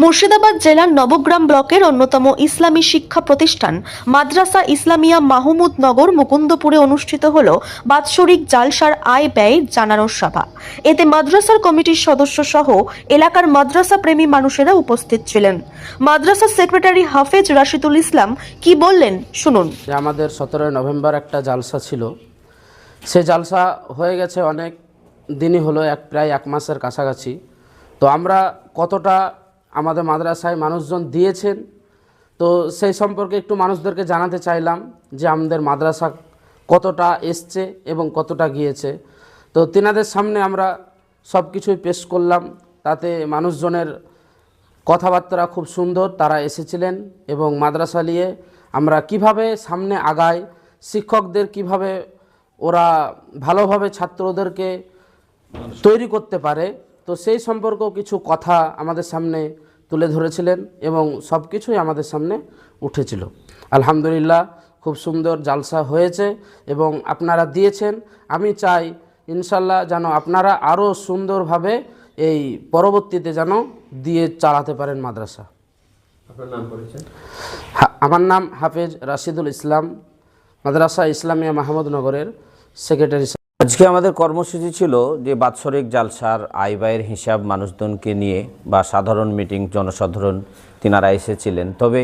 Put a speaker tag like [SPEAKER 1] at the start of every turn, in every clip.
[SPEAKER 1] মুর্শিদাবাদ জেলার নবগ্রাম ব্লকের অন্যতম ইসলামী শিক্ষা প্রতিষ্ঠান মাদ্রাসা ইসলামিয়া মাহমুদনগর মুকুন্দপুরে অনুষ্ঠিত হল বাৎসরিক জালসার আয় ব্যয় জানানোর সভা। এতে মাদ্রাসার কমিটির সদস্য সহ এলাকার মাদ্রাসা প্রেমী মানুষেরা উপস্থিত ছিলেন। মাদ্রাসা সেক্রেটারি হাফেজ রাশিদুল ইসলাম কি বললেন শুনুন।
[SPEAKER 2] আমাদের সতেরোই নভেম্বর একটা জালসা ছিল। সে জালসা হয়ে গেছে অনেক দিনই হলো, এক প্রায় এক মাসের কাছাকাছি। তো আমরা কতটা আমাদের মাদ্রাসায় মানুষজন দিয়েছেন। তো সেই সম্পর্কে একটু মানুষদেরকে জানাতে চাইলাম যে আমাদের মাদ্রাসা কতটা এসছে এবং কতটা গিয়েছে। তো তেনাদের সামনে আমরা সব কিছুই পেশ করলাম, তাতে মানুষজনের কথাবার্তা খুব সুন্দর, তারা এসেছিলেন এবং মাদ্রাসা নিয়ে আমরা কীভাবে সামনে আগাই, শিক্ষকদের কীভাবে ওরা ভালোভাবে ছাত্রদেরকে তৈরি করতে পারে তো সেই সম্পর্কেও কিছু কথা আমাদের সামনে তুলে ধরেছিলেন এবং সব কিছুই আমাদের সামনে উঠেছিল। আলহামদুলিল্লাহ খুব সুন্দর জালসা হয়েছে এবং আপনারা দিয়েছেন। আমি চাই ইনশাল্লাহ যেন আপনারা আরও সুন্দরভাবে এই পরবর্তীতে যেন দিয়ে চালাতে পারেন মাদ্রাসা। আমার নাম হাফেজ রাশিদুল ইসলাম মাদ্রাসা ইসলামিয়া মাহমুদনগরের সেক্রেটারি।
[SPEAKER 3] আজকে আমাদের কর্মসূচি ছিল যে বাৎসরিক জালসার আয় ব্যয়ের হিসাব মানুষজনকে নিয়ে বা সাধারণ মিটিং জনসাধারণ তিনারা এসেছিলেন। তবে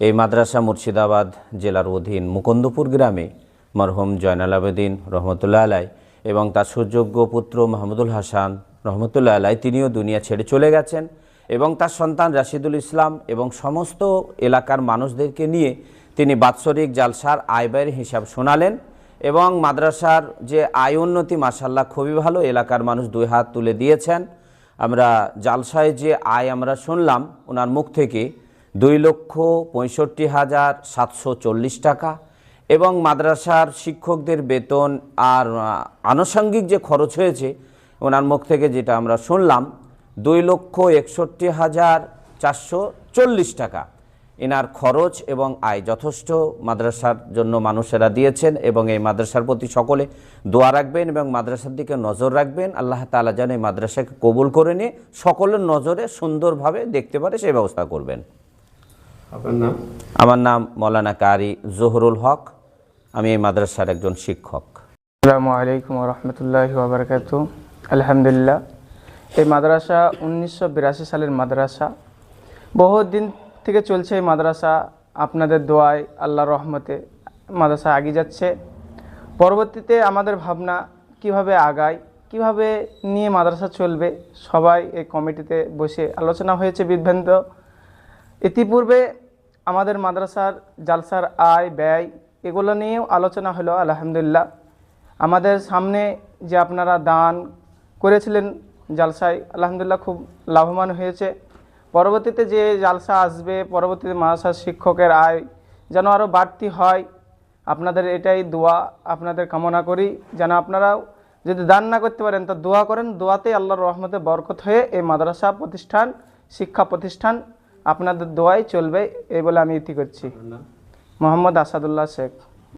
[SPEAKER 3] এই মাদ্রাসা মুর্শিদাবাদ জেলার অধীন মুকুন্দপুর গ্রামে মরহুম জয়নাল আবেদিন রহমতুল্লাহ আলাই এবং তার সুযোগ্য পুত্র মাহমুদুল হাসান রহমতুল্লাহ আলাই তিনিও দুনিয়া ছেড়ে চলে গেছেন এবং তার সন্তান রাশিদুল ইসলাম এবং সমস্ত এলাকার মানুষদেরকে নিয়ে তিনি বাৎসরিক জালসার আয় ব্যয়ের হিসাব শোনালেন। এবং মাদ্রাসার যে আয় উন্নতি মাসাল্লাহ খুবই ভালো। এলাকার মানুষ দুই হাত তুলে দিয়েছেন। আমরা জালসায় যে আয় আমরা শুনলাম, ওনার মুখ থেকে দুই লক্ষ পঁয়ষট্টি হাজার সাতশো চল্লিশ টাকা এবং মাদ্রাসার শিক্ষকদের বেতন আর আনুষঙ্গিক যে খরচ হয়েছে, ওনার মুখ থেকে যেটা আমরা শুনলাম, দুই লক্ষ একষট্টি হাজার চারশো চল্লিশ টাকা। এনার খরচ এবং আয় যথেষ্ট। মাদ্রাসার জন্য মানুষেরা দিয়েছেন এবং এই মাদ্রাসার প্রতি সকলে দোয়া রাখবেন এবং মাদ্রাসার দিকে নজর রাখবেন। আল্লাহ তালা যেন এই মাদ্রাসাকে কবুল করে নিয়ে সকলের নজরে সুন্দরভাবে দেখতে পারে সেই ব্যবস্থা করবেন।
[SPEAKER 4] আপনার নাম?
[SPEAKER 3] আমার নাম মৌলানা কারি জহুরুল হক। আমি এই মাদ্রাসার একজন শিক্ষক।
[SPEAKER 5] আসসালামু আলাইকুম রহমতুল্লাহ ওবরকাত আলহামদুলিল্লাহ এই মাদ্রাসা উনিশশো বিরাশি সালের মাদ্রাসা। বহু দিন থেকে চলছে এই মাদ্রাসা। আপনাদের দোয়ায় আল্লাহর রহমতে মাদ্রাসা এগিয়ে যাচ্ছে। পরবর্তীতে আমাদের ভাবনা, কীভাবে আগায়, কীভাবে নিয়ে মাদ্রাসা চলবে, সবাই এই কমিটিতে বসে আলোচনা হয়েছে বিভ্রান্ত। ইতিপূর্বে আমাদের মাদ্রাসার জালসার আয়, ব্যয়, এগুলো নিয়েও আলোচনা হলো, আলহামদুলিল্লাহ। আমাদের সামনে যে আপনারা দান করেছিলেন জালসায়, আলহামদুলিল্লাহ খুব লাভবান হয়েছে। পরবর্তীতে যে জালসা আসবে পরবর্তীতে মাদ্রাসার শিক্ষকের আয় যেন আরও বাড়তি হয় আপনাদের এটাই দোয়া আপনাদের কামনা করি। যেন আপনারাও যদি দান না করতে পারেন তা দোয়া করেন। দোয়াতে আল্লাহর রহমতে বরকত হয়ে এই মাদ্রাসা প্রতিষ্ঠান শিক্ষা প্রতিষ্ঠান আপনাদের দোয়াই চলবে এই বলে আমি ইতি করছি। মোহাম্মদ আসাদুল্লাহ শেখ।